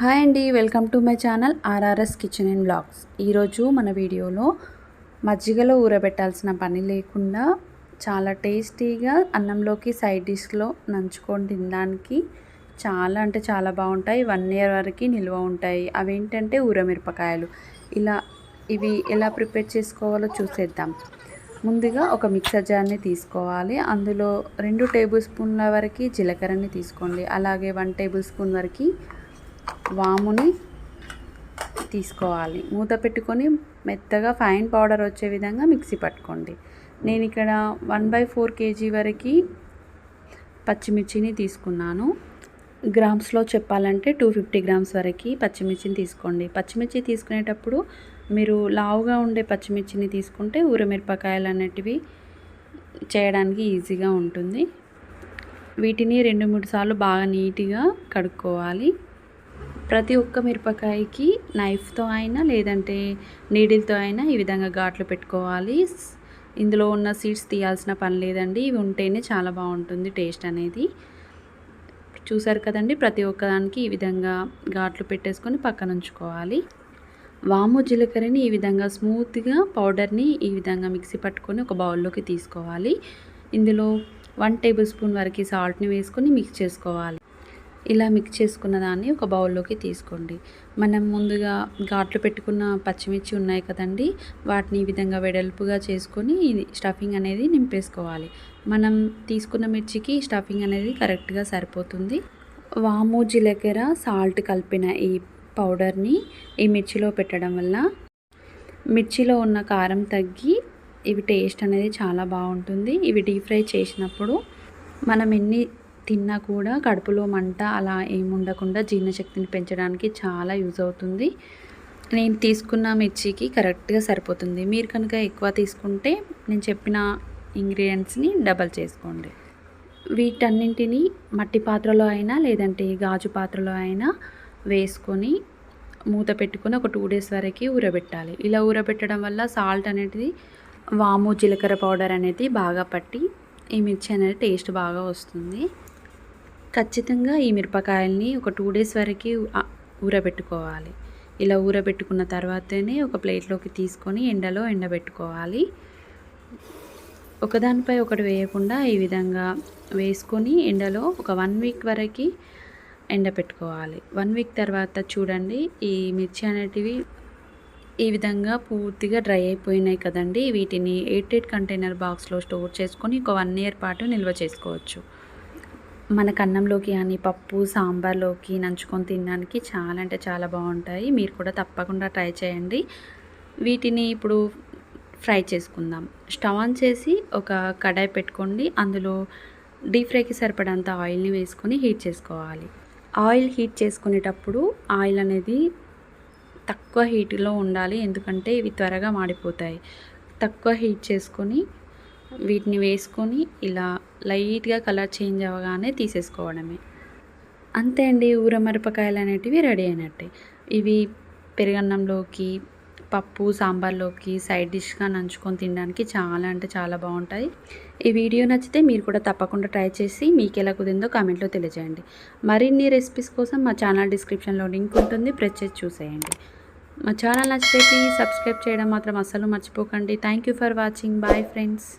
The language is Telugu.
హాయ్ అండి welcome to my channel RRS kitchen and blogs. ఈరోజు మన వీడియోలో మజ్జిగలో ఊరబెట్టాల్సిన పని లేకుండా చాలా టేస్టీగా అన్నంలోకి సైడ్ డిష్లో నంచుకొని తినడానికి చాలా అంటే చాలా బాగుంటాయి. వన్ ఇయర్ వరకు నిల్వ ఉంటాయి. అవేంటంటే ఊరమిరపకాయలు. ఇలా ఇవి ఎలా ప్రిపేర్ చేసుకోవాలో చూసేద్దాం. ముందుగా ఒక మిక్సర్ జార్ని తీసుకోవాలి. అందులో రెండు టేబుల్ స్పూన్ల వరకు జీలకర్రని తీసుకోండి. అలాగే వన్ టేబుల్ స్పూన్ వరకు వాముని తీసుకోవాలి. మూత పెట్టుకొని మెత్తగా ఫైన్ పౌడర్ వచ్చే విధంగా మిక్సీ పట్టుకోండి. నేను ఇక్కడ వన్ బై ఫోర్ కేజీ వరకు పచ్చిమిర్చిని తీసుకున్నాను. గ్రామ్స్లో చెప్పాలంటే టూ ఫిఫ్టీ గ్రామ్స్ వరకు పచ్చిమిర్చిని తీసుకోండి. పచ్చిమిర్చి తీసుకునేటప్పుడు మీరు లావుగా ఉండే పచ్చిమిర్చిని తీసుకుంటే ఊరమిరపకాయలు అనేటివి చేయడానికి ఈజీగా ఉంటుంది. వీటిని రెండు మూడు సార్లు బాగా నీట్గా కడుక్కోవాలి. ప్రతి ఒక్క మిరపకాయకి నైఫ్తో అయినా లేదంటే నీడిల్తో అయినా ఈ విధంగా ఘాట్లు పెట్టుకోవాలి. ఇందులో ఉన్న సీడ్స్ తీయాల్సిన పని లేదండి. ఇవి ఉంటేనే చాలా బాగుంటుంది టేస్ట్ అనేది. చూసారు కదండి? ప్రతి ఒక్కదానికి ఈ విధంగా ఘాట్లు పెట్టేసుకొని పక్కన ఉంచుకోవాలి. వాము జీలకర్రని ఈ విధంగా స్మూత్గా పౌడర్ని ఈ విధంగా మిక్సీ పట్టుకొని ఒక బౌల్లోకి తీసుకోవాలి. ఇందులో వన్ టేబుల్ స్పూన్ వరకు సాల్ట్ని వేసుకొని మిక్స్ చేసుకోవాలి. ఇలా మిక్స్ చేసుకున్న దాన్ని ఒక బౌల్లోకి తీసుకోండి. మనం ముందుగా ఘాట్లు పెట్టుకున్న పచ్చిమిర్చి ఉన్నాయి కదండి వాటిని ఈ విధంగా వెడల్పుగా చేసుకొని స్టఫింగ్ అనేది నింపేసుకోవాలి. మనం తీసుకున్న మిర్చికి స్టఫింగ్ అనేది కరెక్ట్గా సరిపోతుంది. వాము జీలకర్ర సాల్ట్ కలిపిన ఈ పౌడర్ని ఈ మిర్చిలో పెట్టడం వల్ల మిర్చిలో ఉన్న కారం తగ్గి ఇవి టేస్ట్ అనేది చాలా బాగుంటుంది. ఇవి డీప్ ఫ్రై చేసినప్పుడు మనం ఎన్ని తిన్నా కూడా కడుపులో మంట అలా ఏముండకుండా జీర్ణశక్తిని పెంచడానికి చాలా యూజ్ అవుతుంది. నేను తీసుకున్న మిర్చికి కరెక్ట్గా సరిపోతుంది. మీరు కనుక ఎక్కువ తీసుకుంటే నేను చెప్పిన ఇంగ్రీడియంట్స్ని డబల్ చేసుకోండి. వీటన్నింటినీ మట్టి పాత్రలో అయినా లేదంటే గాజు పాత్రలో అయినా వేసుకొని మూత పెట్టుకొని ఒక టూ డేస్ వరకు ఊరబెట్టాలి. ఇలా ఊరబెట్టడం వల్ల సాల్ట్ అనేది వాము జీలకర్ర పౌడర్ అనేది బాగా పట్టి ఈ మిర్చి అనేది టేస్ట్ బాగా వస్తుంది. ఖచ్చితంగా ఈ మిరపకాయల్ని ఒక టూ డేస్ వరకు ఊరబెట్టుకోవాలి. ఇలా ఊరబెట్టుకున్న తర్వాతనే ఒక ప్లేట్లోకి తీసుకొని ఎండలో ఎండబెట్టుకోవాలి. ఒకదానిపై ఒకటి వేయకుండా ఈ విధంగా వేసుకొని ఎండలో ఒక వన్ వీక్ వరకు ఎండబెట్టుకోవాలి వన్ వీక్ తర్వాత చూడండి ఈ మిర్చి అనేటివి ఈ విధంగా పూర్తిగా డ్రై అయిపోయినాయి కదండి. వీటిని ఎయిట్ ఎయిట్ కంటైనర్ బాక్స్లో స్టోర్ చేసుకొని ఒక వన్ ఇయర్ పాటు నిల్వ చేసుకోవచ్చు. మనకు అన్నంలోకి కానీ పప్పు సాంబార్లోకి నంచుకొని తినడానికి చాలా అంటే చాలా బాగుంటాయి. మీరు కూడా తప్పకుండా ట్రై చేయండి. వీటిని ఇప్పుడు ఫ్రై చేసుకుందాం. స్టవ్ ఆన్ చేసి ఒక కడాయి పెట్టుకోండి. అందులో డీప్ ఫ్రైకి సరిపడంత ఆయిల్ని వేసుకొని హీట్ చేసుకోవాలి. ఆయిల్ హీట్ చేసుకునేటప్పుడు ఆయిల్ అనేది తక్కువ హీట్లో ఉండాలి. ఎందుకంటే ఇవి త్వరగా మాడిపోతాయి. తక్కువ హీట్ చేసుకొని వీటిని వేసుకొని ఇలా లైట్గా కలర్ చేంజ్ అవ్వగానే తీసేసుకోవడమే. అంతే అండి ఊర మిరపకాయలు అనేటివి రెడీ అయినట్టే. ఇవి పెరుగన్నంలోకి పప్పు సాంబార్లోకి సైడ్ డిష్గా నంచుకొని తినడానికి చాలా అంటే చాలా బాగుంటాయి. ఈ వీడియో నచ్చితే మీరు కూడా తప్పకుండా ట్రై చేసి మీకు ఎలా కుదిరిందో కామెంట్లో తెలియజేయండి. మరిన్ని రెసిపీస్ కోసం మా ఛానల్ డిస్క్రిప్షన్లో లింక్ ఉంటుంది ప్రెస్ చేసి చూసేయండి. మా ఛానల్ నచ్చితే సబ్స్క్రైబ్ చేయడం మాత్రం అస్సలు మర్చిపోకండి. Thank you for watching. Bye friends.